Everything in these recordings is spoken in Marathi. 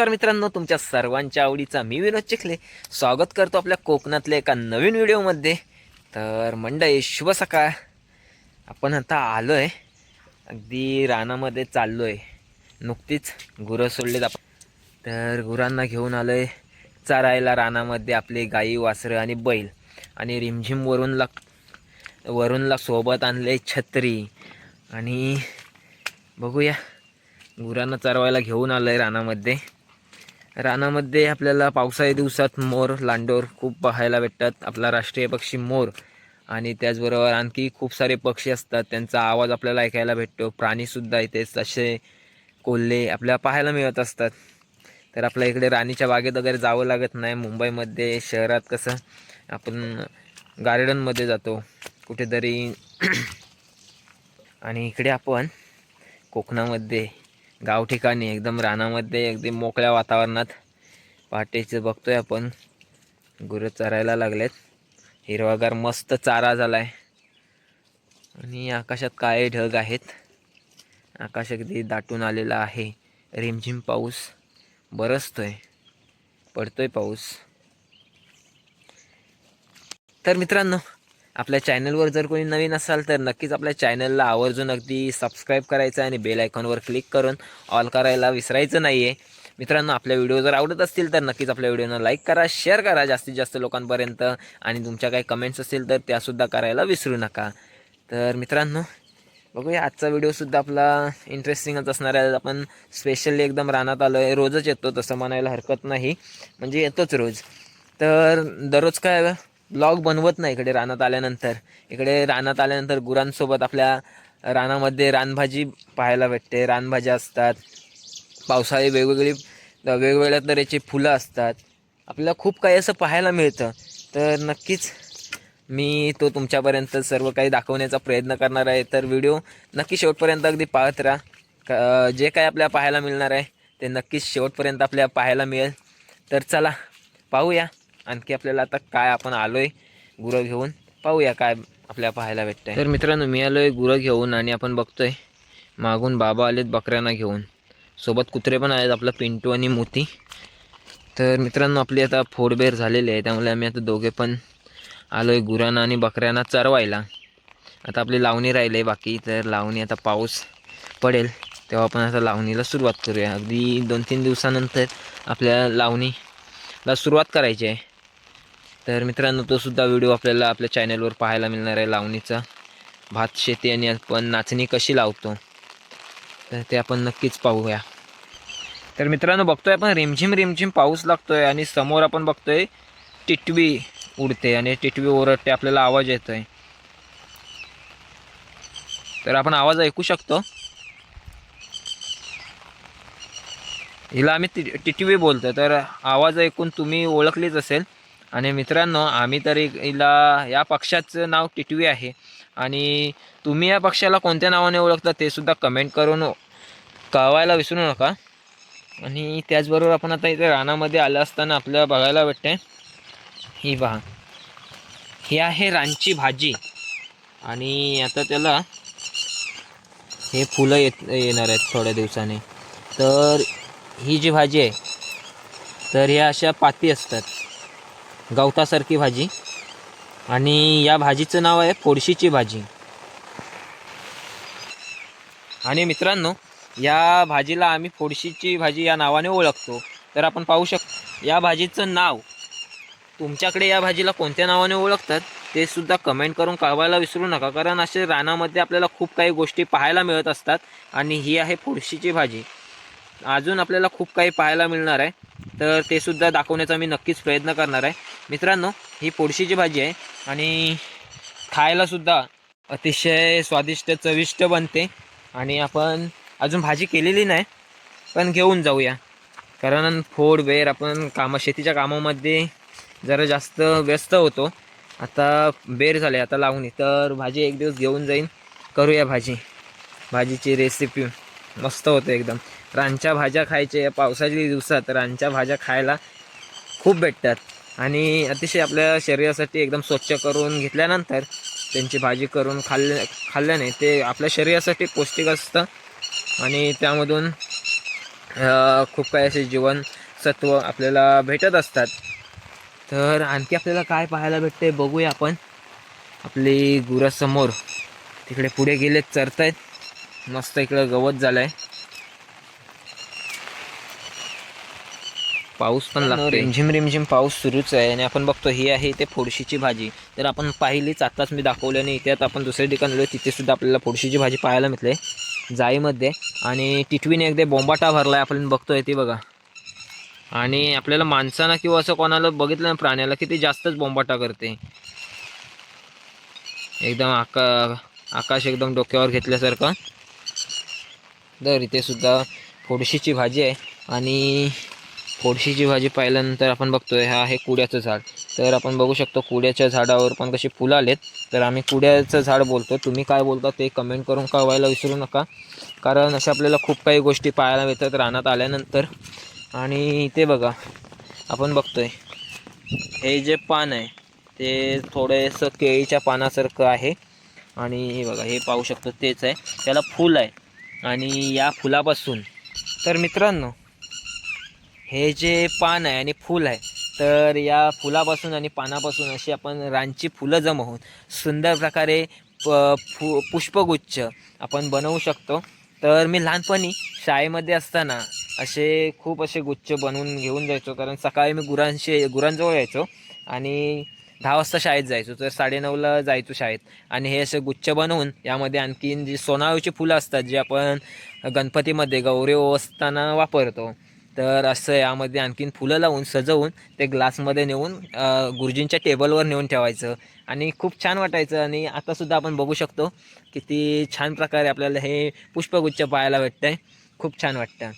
नमस्कार मित्रांनो तुमच्या सर्वांच्या आवडीचा मी विनोद चिखले. स्वागत करतो आपल्या कोकणातल्या एका नवीन व्हिडिओमध्ये. तर मंडळी शुभ सकाळ. आपण आता आलो आहे अगदी रानामध्ये चाललो आहे नुकतीच गुरं सोडलेत आपण. तर गुरांना घेऊन आलो आहे चरायला रानामध्ये आपले गाई वासरं आणि बैल. आणि रिमझिम वरूनला वरूनला सोबत आणले छत्री. आणि बघूया गुरांना चरवायला घेऊन आलं आहे रानामध्ये. रानामध्ये आपल्याला पावसाळी दिवसात मोर लांडोर खूप पाहायला भेटतात. आपला राष्ट्रीय पक्षी मोर. आणि त्याचबरोबर आणखी खूप सारे पक्षी असतात. त्यांचा आवाज आपल्याला ऐकायला भेटतो. प्राणीसुद्धा इथे तसे कोल्हे आपल्याला पाहायला मिळत असतात. तर आपल्या इकडे राणीच्या बागेत वगैरे जावं लागत नाही. मुंबईमध्ये शहरात कसं आपण गार्डनमध्ये जातो. कुठेतरी आणि इकडे आपण कोकणामध्ये गाव ठिकाणी एकदम रानामध्ये अगदी मोकळ्या वातावरणात पहाटेचं बघतोय आपण. गुरं चरायला लागलेत. हिरवागार मस्त चारा झाला आहे आणि आकाशात काळे ढग आहेत. आकाश अगदी दाटून आलेला आहे. रिमझिम पाऊस. बरसतोय. पडतोय पाऊस. तर मित्रांनो आपल्या चॅनलवर जर कोणी नवीन असाल तर नक्कीच आपल्या चॅनलला आवर्जून अगदी सबस्क्राईब करायचं आणि बेल आयकॉनवर क्लिक करून ऑल करायला विसरायचं नाही आहे मित्रांनो आपल्या व्हिडिओ जर आवडत असतील तर नक्कीच आपल्या व्हिडिओना लाईक करा शेअर करा जास्तीत जास्त लोकांपर्यंत आणि तुमच्या काही कमेंट्स असतील तर त्यासुद्धा करायला विसरू नका. तर मित्रांनो बघूया आजचा व्हिडिओसुद्धा आपला इंटरेस्टिंगच असणार आहे. आपण स्पेशली एकदम रानात आलो आहे रोजच येतो तसं म्हणायला हरकत नाही. म्हणजे येतोच रोज. तर दररोज काय ब्लॉग बनवत नाही इकडे रानात आल्यानंतर. इकडे रानात आल्यानंतर गुरांसोबत आपल्या रानामध्ये रानभाजी पाहायला भेटते. रानभाज्या असतात. पावसाळी वेगवेगळी वेगवेगळ्या तऱ्हेची फुलं असतात. आपल्याला खूप काही असं पाहायला मिळतं. तर नक्कीच मी तो तुमच्यापर्यंत सर्व काही दाखवण्याचा प्रयत्न करणार आहे. तर व्हिडिओ नक्की शेवटपर्यंत अगदी पाहत राहा. जे काही आपल्याला पाहायला मिळणार आहे ते नक्कीच शेवटपर्यंत आपल्याला पाहायला मिळेल. तर चला पाहूया. आणखी आपल्याला आता काय आपण आलो आहे गुरं घेऊन पाहूया काय आपल्या पाहायला भेटतंय. तर मित्रांनो मी आलो आहे गुरं घेऊन आणि आपण बघतोय मागून बाबा आलेत बकऱ्यांना घेऊन. सोबत कुत्रे पण आहेत आपलं पिंटू आणि मोती. तर मित्रांनो आपली आता फोडबेर झालेली आहे त्यामुळे आम्ही आता दोघे पण आलो आहे गुरांना आणि बकऱ्यांना चरवायला. आता आपली लावणी राहिली आहे बाकी तर लावणी आता पाऊस पडेल तेव्हा आपण आता लावणीला सुरुवात करूया. अगदी दोन तीन दिवसानंतर आपल्या लावणीला सुरुवात करायची आहे. तर मित्रांनो तो सुद्धा व्हिडिओ आपल्याला आपल्या चॅनलवर पाहायला मिळणार आहे लावणीचा. भात शेती आणि आपण नाचणी कशी लावतो? तर ते आपण नक्कीच पाहूया. तर मित्रांनो बघतोय आपण रिमझिम रिमझिम पाऊस लागतोय आणि समोर आपण बघतोय टिटवी उडते आणि टिटवी ओरडते आपल्याला आवाज येतोय. तर आपण आवाज ऐकू शकतो. हिला आम्ही टिटवी बोलतो तर आवाज ऐकून तुम्ही ओळखलीच असेल. आणि मित्रांनो आम्ही तरी हिला या पक्षाचं नाव टिटवी आहे. आणि तुम्ही या पक्षाला कोणत्या नावाने ओळखता ते सुद्धा कमेंट करून कळवायला विसरू नका. आणि त्याचबरोबर आपण आता इथे रानामध्ये आलं असताना आपल्याला बघायला भेटते ही पहा ही आहे रानची भाजी. आणि आता त्याला हे फुलं येत येणार आहेत थोड्या दिवसाने. तर ही जी भाजी आहे तर ह्या अशा पाती असतात. गवतासारखी भाजी. आणि या भाजीचं नाव आहे फोडशीची भाजी. आणि मित्रांनो या भाजीला आम्ही फोडशीची भाजी या नावाने ओळखतो. तर आपण पाहू शकतो या भाजीचं नाव तुमच्याकडे या भाजीला कोणत्या नावाने ओळखतात ते सुद्धा कमेंट करून कळवायला विसरू नका. कारण असे रानामध्ये आपल्याला खूप काही गोष्टी पाहायला मिळत असतात. आणि ही आहे फोडशीची भाजी. अजून आपल्याला खूप काही पाहायला मिळणार आहे. तर ते सुद्धा दाखवण्याचा मी नक्कीच प्रयत्न करणार आहे. मित्रांनो ही पोडशीची भाजी आहे आणि खायलासुद्धा अतिशय स्वादिष्ट चविष्ट बनते आणि आपण अजून भाजी केलेली नाही पण घेऊन जाऊया. कारण फोड वेर आपण कामं शेतीच्या कामामध्ये जरा जास्त व्यस्त होतो. आता बेर झाले आता लावणी. तर भाजी एक दिवस घेऊन जाईन. करूया भाजी. भाजीची रेसिपी मस्त होते एकदम. रानच्या भाज्या खायच्या पावसाच्या दिवसात रानच्या भाज्या खायला खूप भेटतात. आणि अतिशय आपल्या शरीरासाठी एकदम स्वच्छ करून घेतल्यानंतर त्यांची भाजी करून खाल्ल्या खाल्ल्याने ते आपल्या शरीरासाठी पौष्टिक असतं. आणि त्यामधून खूप काही असे जीवनसत्व आपल्याला भेटत असतात. तर आणखी आपल्याला काय पाहायला भेटते बघूया आपण. आपली गुरासमोर तिकडे पुढे गेलेत चरतायत. मस्त इकडं गवत झालंय. पाऊस पण लागतो रिमझिम रिमझिम पाऊस सुरूच आहे आणि आपण बघतो ही आहे ते फोडशीची भाजी. तर आपण पाहिलीच आताच मी दाखवल्याने इथे आता आपण दुसऱ्या ठिकाणी आलो तिथे सुद्धा आपल्याला फोडशीची भाजी पाहायला मिळते. जाईमध्ये आणि टिटवीने एकदा बोंबाटा भरलाय आपण बघतोय ती बघा. आणि आपल्याला माणसानं किंवा असं कोणाला बघितलं ना प्राण्याला की ते जास्तच बोंबाटा करते. एकदम आका आकाश एकदम डोक्यावर घेतल्यासारखं. तर इथे सुद्धा फोडशीची भाजी आहे. आणि फोडशीची भाजी पाहिल्यानंतर आपण बघतोय हा आहे कुड्याचं झाड. तर आपण बघू शकतो कुड्याच्या झाडावर पण कशी फुलं आलेत. तर आम्ही कुड्याचं झाड बोलतो तुम्ही काय बोलता ते कमेंट करून कळवायला विसरू नका. कारण अशा आपल्याला खूप काही गोष्टी पाहायला मिळतात रानात आल्यानंतर. आणि ते बघा आपण बघतोय हे जे पान आहे ते थोडंसं केळीच्या पानासारखं आहे. आणि हे बघा हे पाहू शकतो तेच आहे. त्याला फूल आहे. आणि या फुलापासून तर मित्रांनो हे जे पान आहे आणि फूल आहे तर या फुलापासून आणि पानापासून अशी आपण रानची फुलं जमवून सुंदर प्रकारे प फु पुष्पगुच्छ आपण बनवू शकतो. तर मी लहानपणी शाळेमध्ये असताना असे खूप असे गुच्छ बनवून घेऊन जायचो कारण सकाळी मी गुरांशी गुरांजवळ यायचो. आणि दहा वाजता शाळेत जायचो तर साडेनऊला जायचो शाळेत. आणि हे असे गुच्छ बनवून यामध्ये आणखीन जी सोनाळूची फुलं असतात जी आपण गणपतीमध्ये गौरी ओसताना वापरतो तर असं यामध्ये आणखीन फुलं लावून सजवून ते ग्लासमध्ये नेऊन गुरुजींच्या टेबलवर नेऊन ठेवायचं. आणि खूप छान वाटायचं. आणि आतासुद्धा आपण बघू शकतो किती छान प्रकारे आपल्याला हे पुष्पगुच्छ पाहायला भेटतं आहे खूप छान वाटतं.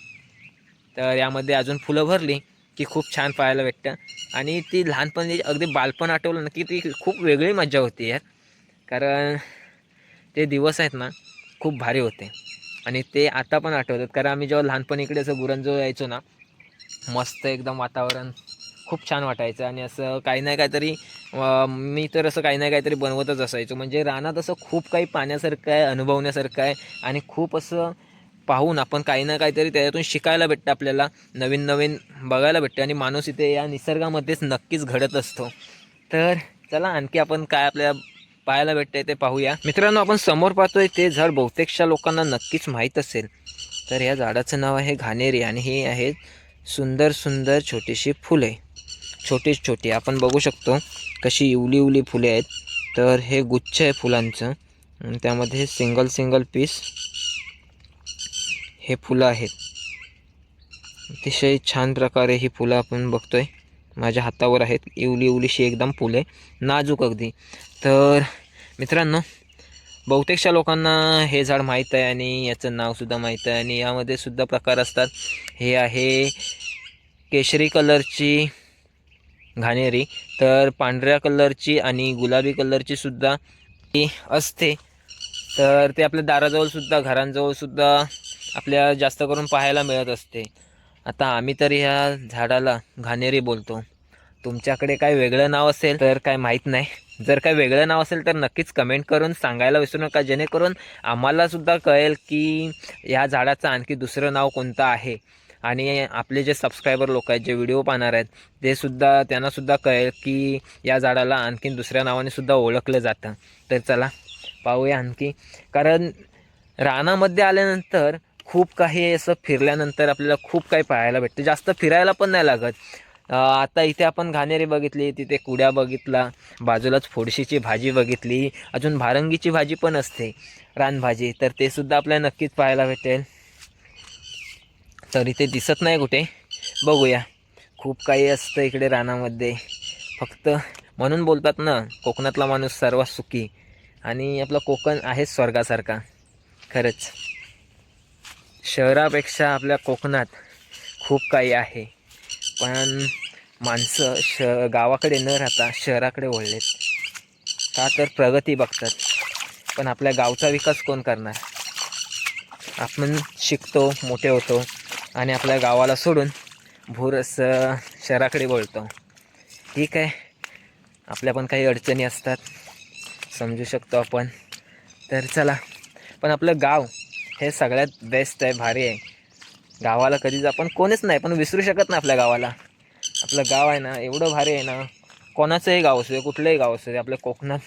तर यामध्ये अजून फुलं भरली. की खूप छान पाहायला भेटतं. आणि ती लहानपणी अगदी बालपण आठवलं ना की ती खूप वेगळी मजा होती यार. कारण ते दिवस आहेत ना खूप भारी होते. आणि ते आता पण आठवतात. कारण आम्ही जेव्हा लहानपणी इकडे असं गुरांजवळ यायचो ना मस्त एकदम वातावरण खूप छान वाटायचं. आणि असं काही नाही काहीतरी मी तर असं काही नाही काहीतरी बनवतच असायचो. म्हणजे रानात असं खूप काही पाण्यासारखं आहे अनुभवण्यासारखं आहे. आणि खूप असं पाहून आपण काही ना काहीतरी त्याच्यातून शिकायला भेटतं आपल्याला नवीन नवीन बघायला भेटतं आणि माणूस इथे या निसर्गामध्येच नक्कीच घडत असतो. तर चला आणखी आपण काय आपल्या पाहायला भेटतंय ते पाहूया. मित्रांनो आपण समोर पाहतोय ते झाड बहुतेकशा लोकांना नक्कीच माहीत असेल. तर या झाडाचं नाव आहे घाणेरी आणि हे आहेत सुंदर सुंदर छोटीशी फुले. छोटी छोटी आपण बघू शकतो कशी इवली इवली फुले आहेत. तर हे गुच्छ आहे फुलांचं. त्यामध्ये सिंगल सिंगल पीस हे फुलं आहेत. अतिशय छान प्रकारे ही फुलं आपण बघतोय. माझ्या हातावर आहेत. इवली इवलीशी एकदम फुले. नाजूक अगदी. तर मित्रांनो बहुतेकशा लोकांना हे झाड माहीत आहे आणि याचं नावसुद्धा माहीत आहे आणि यामध्ये सुद्धा प्रकार असतात. हे आहे केशरी कलरची घाणेरी. तर पांढऱ्या कलरची आणि गुलाबी कलरची सुद्धा ती असते. तर ते आपल्या दाराजवळसुद्धा सुद्धा आपल्या जास्त करून पाहायला मिळत असते. आता आम्ही तर ह्या झाडाला घाणेरी बोलतो. तुमच्याकडे काय वेगळं नाव असेल तर काय माहीत नाही. जर काय वेगळं नाव असेल तर नक्कीच कमेंट करून सांगायला विसरू नका. जेणेकरून आम्हालासुद्धा कळेल की ह्या झाडाचं आणखी दुसरं नाव कोणतं आहे. आणि आपले जे सबस्क्रायबर लोक आहेत जे व्हिडिओ पाहणार आहेत ते सुद्धा त्यांनासुद्धा कळेल की या झाडाला आणखीन दुसऱ्या नावाने सुद्धा ओळखलं जातं. तर चला पाहूया आणखी. कारण रानामध्ये आल्यानंतर खूप काही असं फिरल्यानंतर आपल्याला खूप काही पाहायला भेटतं. जास्त फिरायला पण नाही लागत. आता इथे आपण घाणेरी बघितली तिथे कुड्या बघितला बाजूलाच फोडशीची भाजी बघितली अजून भारंगीची भाजी पण असते रानभाजी. तर ते सुद्धा आपल्याला नक्कीच पाहायला भेटेल. तर इथे दिसत नाही कुठे. बघूया. खूप काही असतं इकडे रानामध्ये. फक्त म्हणून बोलतात ना कोकणातला माणूस सर्वात सुखी. आणि आपला कोकण आहे स्वर्गासारखा. खरंच. शहरापेक्षा आपल्या कोकणात खूप काही आहे. पण माणसं श गावाकडे न राहता शहराकडे वळलेत. का तर प्रगती बघतात. पण आपल्या गावचा विकास कोण करणार? आपण शिकतो मोठे होतो आणि आपल्या गावाला सोडून भूरस शहराकडे वळतो. ठीक आहे. आपल्या पण काही अडचणी असतात. समजू शकतो आपण. तर चला. पण आपलं गाव हे सगळ्यात बेस्ट आहे भारी आहे. गावाला कधीच आपण कोणीच नाही पण विसरू शकत नाही आपल्या गावाला. आपलं गाव आहे ना एवढं भारी आहे ना. कोणाचंही गाव असू दे कुठलंही गाव असू दे आपल्या कोकणात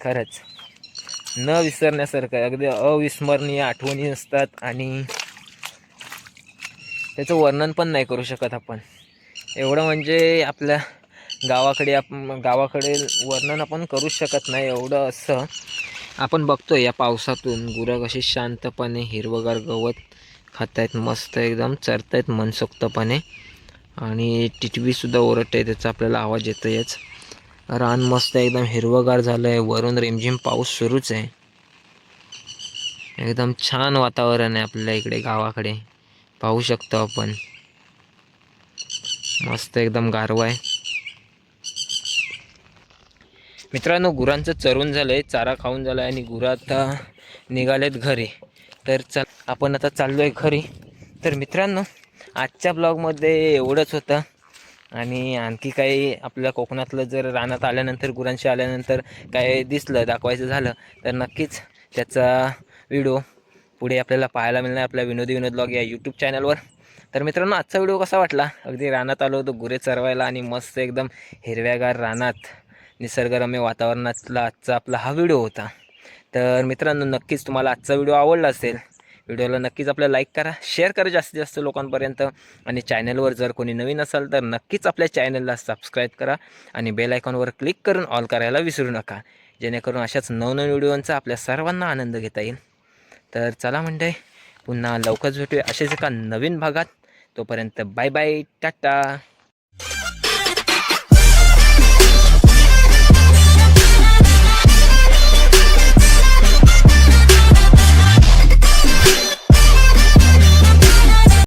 खरंच. न विसरण्यासारखं आहे अगदी अविस्मरणीय आठवणी असतात आणि त्याचं वर्णन पण नाही करू शकत आपण. एवढं म्हणजे आपल्या गावाकडे आप गावाकडे वर्णन आपण करूच शकत नाही एवढं असं. आपण बघतोय या पावसातून गुरं कशी शांतपणे हिरवगार गवत खात आहेत मस्त एकदम चरत आहेत मनसोक्तपणे. आणि टिटवीसुद्धा ओरडते त्याचा आपल्याला आवाज येतोयच. रान मस्त एकदम हिरवगार झालं आहे वरून रिमझिम पाऊस सुरूच आहे. एकदम छान वातावरण आहे आपल्या इकडे गावाकडे. पाहू शकतो आपण. मस्त एकदम गारवा आहे. मित्रांनो गुरांचं चरून झालं आहे चारा खाऊन झालं आहे आणि गुरं आता निघालेत घरी. तर चल आपण आता चाललो आहे घरी. तर मित्रांनो आजच्या ब्लॉगमध्ये एवढंच होतं. आणि आणखी काही आपल्या कोकणातलं जर रानात आल्यानंतर गुरांशी आल्यानंतर काय दिसलं दाखवायचं झालं तर नक्कीच त्याचा व्हिडिओ पुढे आपल्याला पाहायला मिळणार आपल्या विनोदी विनोद ब्लॉग या यूट्यूब चॅनलवर तर मित्रांनो आजचा व्हिडिओ कसा वाटला? अगदी रानात आलो होतो गुरे चरवायला आणि मस्त एकदम हिरव्यागार रानात. निसर्गरम्य वातावरणातला आजचा आपला हा व्हिडिओ होता. तर मित्रांनो नक्कीच तुम्हाला आजचा व्हिडिओ आवडला असेल. व्हिडिओला नक्कीच आपल्या लाईक करा शेअर करा जास्तीत जास्त लोकांपर्यंत. आणि चॅनलवर जर कोणी नवीन असाल तर नक्कीच आपल्या चॅनलला सबस्क्राईब करा आणि बेल आयकॉनवर क्लिक करून ऑल करायला विसरू नका. जेणेकरून अशाच नवनवीन व्हिडिओंचा आपल्या सर्वांना आनंद घेता येईल. तर चला म्हणते पुन्हा लवकरच भेटूया असेच एका नवीन भागात. तोपर्यंत बाय बाय टाटा!